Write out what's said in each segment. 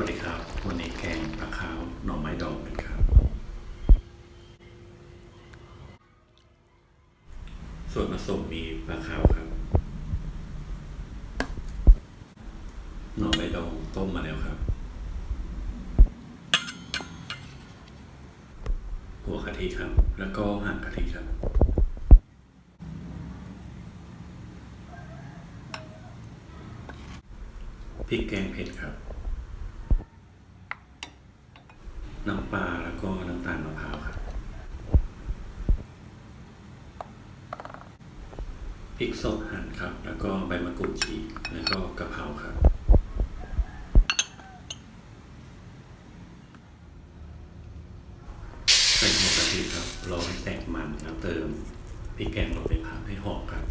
วัสดีครับ วันนี้แกงปลาขาวหน่อไม้ดองกันครับ ส่วนผสมมีปลาขาวครับ หน่อไม้ดองต้มมาแล้วครับ หัวกะทิครับ แล้วก็หางกะทิครับพริกแกงเผ็ดครับ น้ำปลา แล้วก็น้ำตาลมะพร้าวครับพริกสดหั่นครับ แล้วก็ใบมะกรูดฉีกแล้วก็กะเพราครับ ใส่หัวกะทิครับรอให้แตกมันแล้วเติมพริกแกงลงไปผัดให้หอมครับ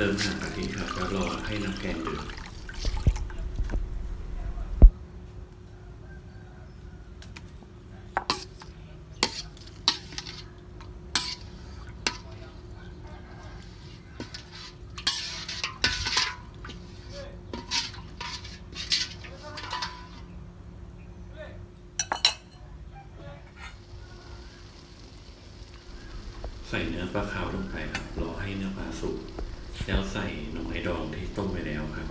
ติมหางกะทิครับแล้วรอให้น้ำแกงเดือดใส่เนื้อปลาขาวลงไปครับ รอให้เนื้อปลาสุก แล้วใส่หน่อไม้ดองที่ต้มไว้แล้วครับ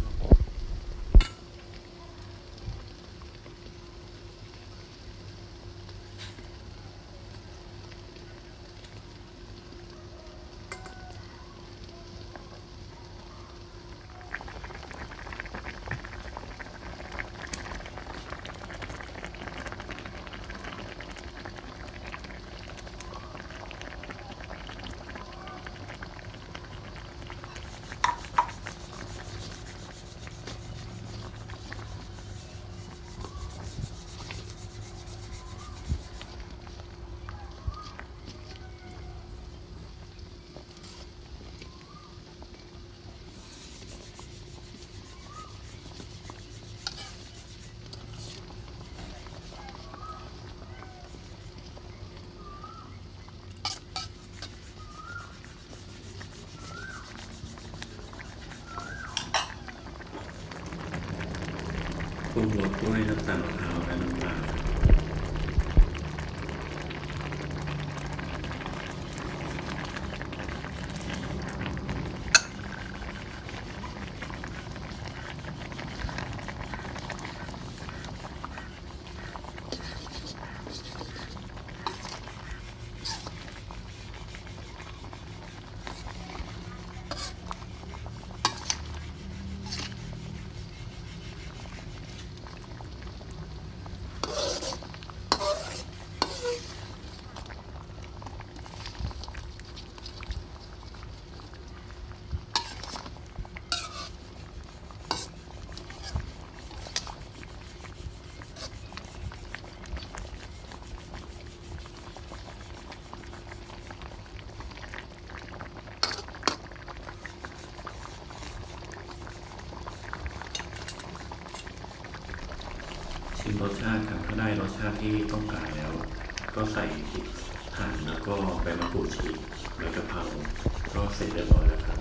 ปรุงรสด้วยน้ำตาลมะพร้าวและน้ำปลา ชิมรสชาติครับถ้าได้รสชาติที่ต้องการแล้ว ก็ใส่พริกหั่นแล้วก็ใบมะกรูดฉีกใบกะเพราก็เสร็จเรียบร้อยแล้วครับ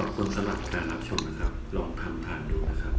ขอบคุณสำหรับการรับชมนะครับ ลองทำทานดูนะครับ